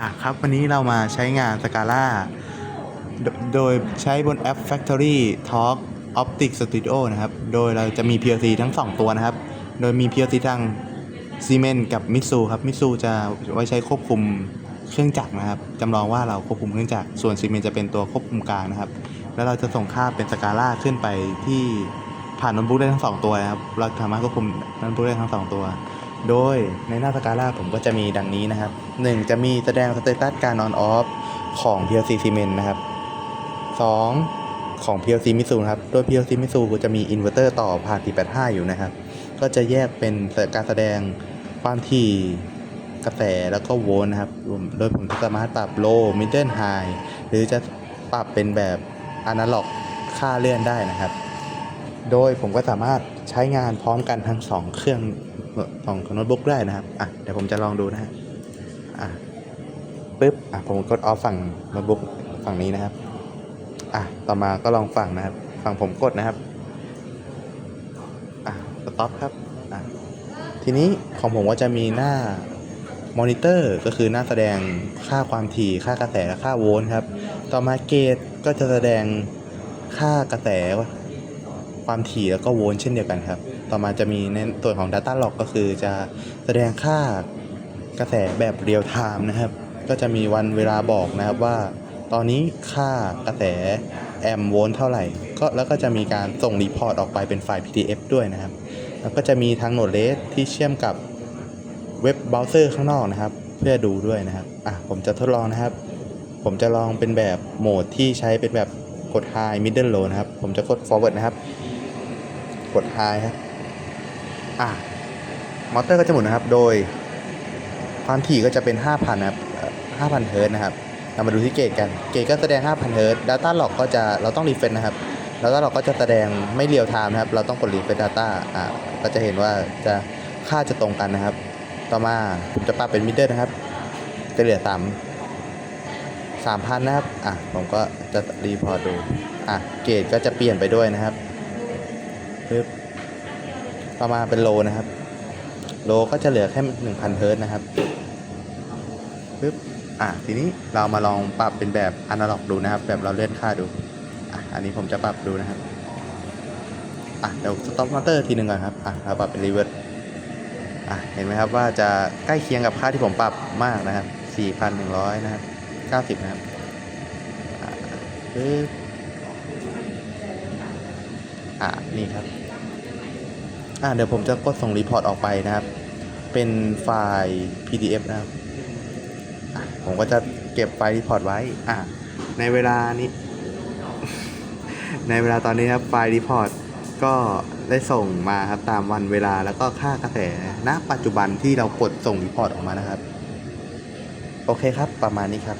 อะครับวันนี้เรามาใช้งาน Scala โดโดยใช้บนแอป Factory Talk Optic Studio นะครับ โดยเราจะมี PLC ทั้ง 2 ตัวนะครับ โดยมี PLC ทาง Siemens กับ Mitsu ครับ Mitsu จะไว้ใช้ควบคุมเครื่องจักรนะครับจำลองว่าเราควบคุมเครื่องจักรส่วน Siemens จะเป็นตัวควบคุมกลางนะครับ แล้วเราจะส่งค่าเป็น Scala ขึ้นไปที่ผ่านโน้ตบุ๊กได้ทั้ง 2 ตัวนะครับ เราสามารถควบคุมโน้ตบุ๊กได้ทั้ง 2 ตัว โดยในหน้าสกาล่าผมก็จะมีดังนี้นะครับ 1 จะมีแสดงสเตตัสการออนออฟของ PLC Siemens นะครับ 2 ของ PLC Mitsu นครับ โดย PLC Mitsu จะมีอินเวอร์เตอร์ต่อผ่าน485 อยู่นะครับ ก็จะแยกเป็นการแสดงความถี่กระแสแล้วก็โวลต์นะครับ โดยผมสามารถปรับ low middle high หรือจะปรับเป็นแบบอนาล็อกค่าเลื่อนได้นะครับ โดยผมก็สามารถใช้งานพร้อมกันทั้งสองเครื่อง ของโน้ตบุ๊กได้นะครับอะเดี๋ยวผมจะลองดูนะฮะอะปึ๊บอะผมกดออฟฝั่งโน้ตบุ๊กฝั่งนี้นะครับอะต่อมาก็ลองฝั่งนะครับ ฝั่งผมกดนะครับอะสต็อปครับอะทีนี้ของผมก็จะมีหน้ามอนิเตอร์ก็คือหน้าแสดงค่าความถี่ค่ากระแสและค่าโวลต์ครับ ต่อมาเกตก็จะแสดงค่ากระแสความถี่แล้วก็โวลต์เช่นเดียวกันครับ ต่อมาจะมีในส่วนของ Data Log ก็คือจะแสดงค่ากระแสแบบเรียลไทม์นะครับ ก็จะมีวันเวลาบอกนะครับว่า ตอนนี้ค่ากระแสแอมโวลต์เท่าไหร่ ก็แล้วก็จะมีการส่งรีพอร์ตออกไปเป็นไฟล์ PDF ด้วยนะครับ แล้วก็จะมีทางโนดเลสที่เชื่อมกับเว็บเบราว์เซอร์ข้างนอกนะครับ เพื่อดูด้วยนะครับอะผมจะทดลองนะครับ ผมจะลองเป็นแบบโหมดที่ใช้เป็นแบบกด High Middle Low นะครับ ผมจะกด Forward นะครับ กด High ครับ อะมอเตอร์ก็จะหมุนนะครับ โดยความถี่ก็จะเป็น 5,000นะครับ5,000เฮิร์ตนะครับ เรามาดูที่เกตกัน เกตก็แสดง 5,000เฮิร์ตซ์ Data Log ก็จะ เราต้องรีเฟรชนะครับ Data Log ก็จะแสดงไม่เรียลไทม์นะครับ เราต้องกดรีเฟรช Data อะก็จะเห็นว่าจะค่าจะตรงกันนะครับ ต่อมาผมจะปรับเป็นมิดเดิลนะครับ จะเหลือ3 3,000นะครับ อะ ผมก็จะรีพอร์ตดู อะ เกตก็จะเปลี่ยนไปด้วยนะครับปึ๊บ ต่อมาเป็นโลนะครับ โลก็จะเหลือแค่1,000เฮิร์ตนะครับปึ๊บอะทีนี้เรามาลองปรับเป็นแบบอนาล็อกดูนะครับ แบบเราเลื่อนค่าดูอะอันนี้ผมจะปรับดูนะครับอะเดี๋ยวสต็อปมอเตอร์ทีหนึ่งก่อนครับอะเราปรับเป็นรีเวิร์สอะเห็นไหมครับว่าจะใกล้เคียงกับค่าที่ผมปรับมากนะครับ 4,100 นะครับ 90 นะครับปึ๊บอะนี่ครับ อะเดี๋ยวผมจะกดส่งรีพอร์ตออกไปนะครับ เป็นไฟล์ PDF นะครับผมก็จะเก็บไฟล์รีพอร์ตไว้ อะในเวลานี้ ในเวลาตอนนี้ครับไฟล์รีพอร์ตก็ได้ส่งมาครับตามวันเวลาแล้วก็ค่ากระแสณปัจจุบันที่เรากดส่งรีพอร์ตออกมานะครับ โอเคครับประมาณนี้ครับ